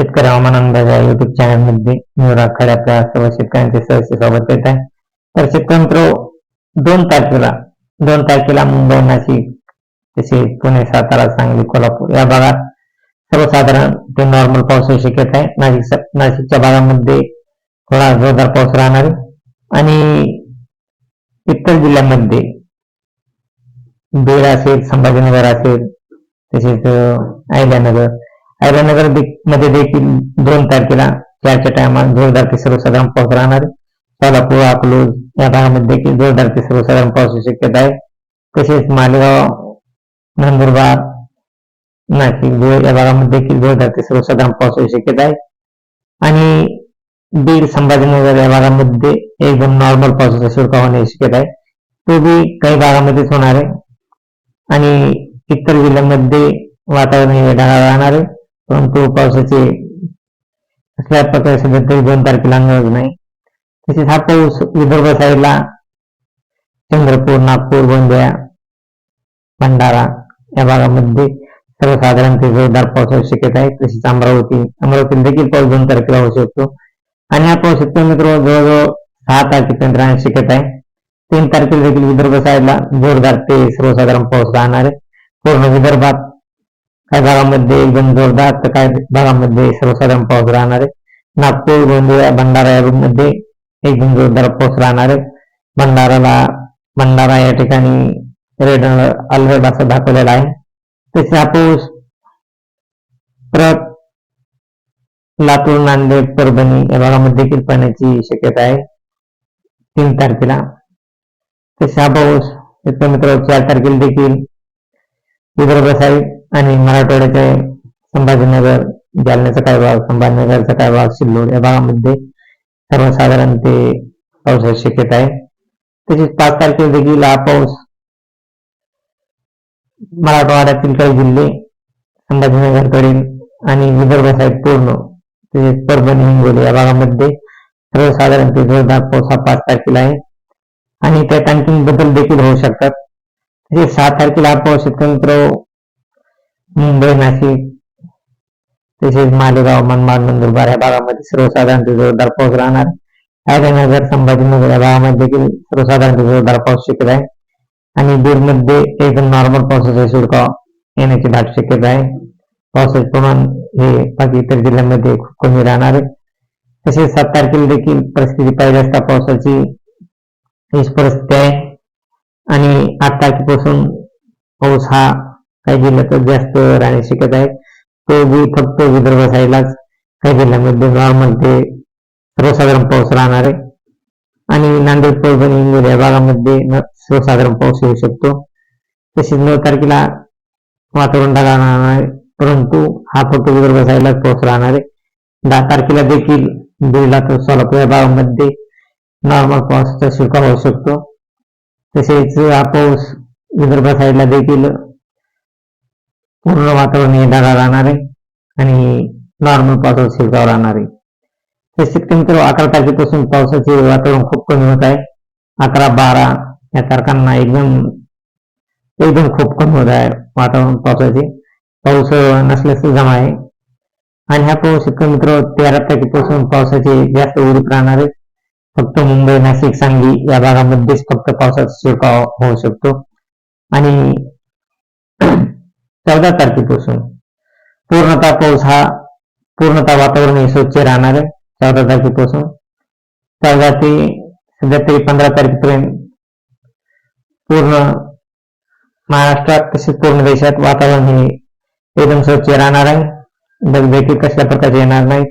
शेतकरी हवामान अंदाज या युट्यूब चॅनलमध्ये मी राखाडे आपल्या सर्व शेतकऱ्यांचे सहर्ष स्वागत करीत आहे. तर शेतकरी मित्र दोन तारखेला दोन तारखेला मुंबई नाशिक तसेच पुणे सातारा सांगली कोल्हापूर या भागात सर्वसाधारण ते नॉर्मल पाऊस होऊ शक्यता आहे. नाशिक नाशिकच्या भागामध्ये थोडा जोरदार पाऊस राहणार आणि इतर जिल्ह्यांमध्ये बीड असेल संभाजीनगर असेल तसेच अं, अहिल्यानगरमध्ये देखील दोन तारखेला चारच्या टायमात जोरदार ते सर्वसाधारण पाऊस राहणार सोलापूर अकलूज या भागामध्ये देखील जोरदार ते सर्वसाधारण पावसाची शक्यता आहे. तसेच मालेगाव नंदुरबार नाशिक धुळे या भागामध्ये देखील जोरदार ते सर्वसाधारण पावसाची शक्यता आहे. आणि बीड संभाजीनगर या भागामध्ये एकदम नॉर्मल पावसाचा शिरकाव होण्याची शक्यता आहे. तो बी काही भागामध्येच होणार आहे. आणि इतर जिल्ह्यांमध्ये वातावरण हे ढगाळ राहणार आहे. परंतु पावसाचे कसल्या प्रकारे सध्या तरी दोन तारखेला अंदाज नाही. तसेच हा पाऊस विदर्भ साईडला चंद्रपूर नागपूर गोंदिया भंडारा या भागामध्ये सर्वसाधारण ते जोरदार पावसाची शक्यता आहे. तसेच अमरावती अमरावतीत देखील पाऊस दोन तारखेला होऊ शकतो. आणि हा पाऊस शेतकरी मित्र जवळजवळ सहा तारखेपर्यंत राहण्याची शक्यता आहे. तीन तारखेला देखील विदर्भ साईडला जोरदार ते सर्वसाधारण पाऊस राहणार आहे. पूर्ण विदर्भात काही भागामध्ये एकदम जोरदार तर काही भागामध्ये सर्वसाधारण पाऊस राहणार आहे. नागपूर गोंदिया भंडारा या मध्ये एकदम जोरदार पाऊस राहणार आहे. भंडाराला भंडारा या ठिकाणी रेड अलर्ट असं दाखवलेला आहे. तसे हा पाऊस परत लातूर नांदेड परभणी या भागामध्ये देखील पडण्याची शक्यता आहे. तीन तारखेला. तसे हा पाऊस मित्र चार तारखेला देखील. विदर्भ साईड. आणि मराठवाड्याचे संभाजीनगर जालन्याचा काय भाग संभाजीनगरचा काय भाग सिल्लोड या भागामध्ये सर्वसाधारण ते पावसाची शक्यता आहे. तसेच पाच तारखेला देखील हा पाऊस मराठवाड्यातील काही जिल्हे संभाजीनगरकडील आणि विदर्भ साहेब पूर्ण तसेच परभणी हिंगोली या भागामध्ये सर्वसाधारण ते जोरदार पाऊस हा पाच तारखेला आहे. आणि त्यात आणखी बदल देखील होऊ शकतात. तसेच सहा तारखेला हा पाऊस शेतकरी मुंबई नाशिक तसेच मालेगाव मनमाड नंदुरबार या भागामध्ये सर्वसाधारण ते जोरदार पाऊस राहणार. अहिल्यानगर संभाजीनगर या भागामध्ये देखील सर्वसाधारण ते जोरदार पाऊस शक्यता आहे. आणि बीडमध्ये एकदम नॉर्मल पावसाचा शिडकाव येण्याची दाट शक्यता आहे. पावसाचे प्रमाण हे बाकी इतर जिल्ह्यांमध्ये खूप कमी राहणार आहे. तसेच सात तारखेला देखील परिस्थिती पाहिजे असता पावसाची हीच परिस्थिती आहे. आणि आठ तारखेपासून पाऊस हा काही जिल्ह्यात जास्त राहणे शिकत आहे. तो बी फक्त विदर्भ साईडलाच काही जिल्ह्यामध्ये नॉर्मल ते सर्वसाधारण पाऊस राहणार आहे. आणि नांदेड परभणी हिंगोली या भागामध्ये सर्वसाधारण पाऊस येऊ शकतो. तसेच नऊ तारखेला वातावरण ढगाळ राहणार आहे. परंतु हा फक्त विदर्भ साईडलाच पाऊस राहणार आहे. दहा तारखेला देखील बीडला तर सोलापूर या भागामध्ये नॉर्मल पावसाचा शिरकाव होऊ शकतो. तसेच हा पाऊस विदर्भ साईडला देखील पूर्ण वातावरण हे ढगाळ राहणार आहे आणि नॉर्मल पावसाचा शिरकाव राहणार आहे. तसेच मित्र अकरा तारखेपासून पावसाचे वातावरण खूप कमी होत आहे. अकरा बारा या तारखांना एकदम एकदम खूप कमी होत आहे वातावरण पावसाचे. पाऊस नसल्याचं जमा आहे. आणि हा पाऊस शेतकरी मित्र तेरा तारखेपासून पावसाचे जास्त उडीत राहणार आहे. फक्त मुंबई नाशिक सांगली या भागामध्येच फक्त पावसाचा शिरकाव होऊ शकतो. आणि चौदा तारखेपासून. पूर्णतः पाऊस हा पूर्णतः वातावरण हे स्वच्छ राहणार आहे चौदा तारखेपासून. चौदा ते सध्या तरी पंधरा तारखेपर्यंत पूर्ण महाराष्ट्रात तसेच पूर्ण देशात वातावरण हे एकदम स्वच्छ राहणार आहे. ढगदेखील कसल्या प्रकारचे येणार नाही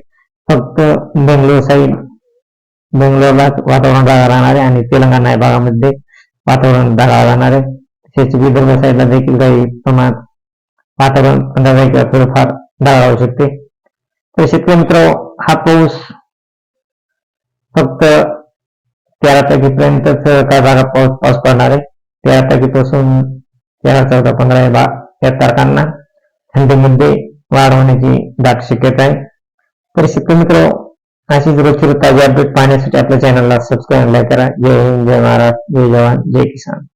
फक्त बेंगलोर साईड बेंगलोरलाच वातावरण ढगाळ राहणार आहे आणि तेलंगणा या भागामध्ये वातावरण ढगाळ राहणार आहे. तसेच विदर्भ साईडला देखील काही प्रमाणात वातावरण पंधरा थोडंफार ढगाळ होऊ शकते तर शेतकरी मित्र हा पाऊस फक्त तेरा तारखेपर्यंतच काही भागात पाऊस पाऊस पडणार आहे तेरा तारखेपासून तेरा चौदा पंधरा या या तारखांना थंडीमध्ये वाढ होण्याची दाट शक्यता आहे तर शेतकरी मित्र अशीच रोजची ताजी अपडेट पाहण्यासाठी आपल्या चॅनलला सबस्क्राईब लाईक करा। जय हिंद जय महाराष्ट्र जय जवान जय किसान।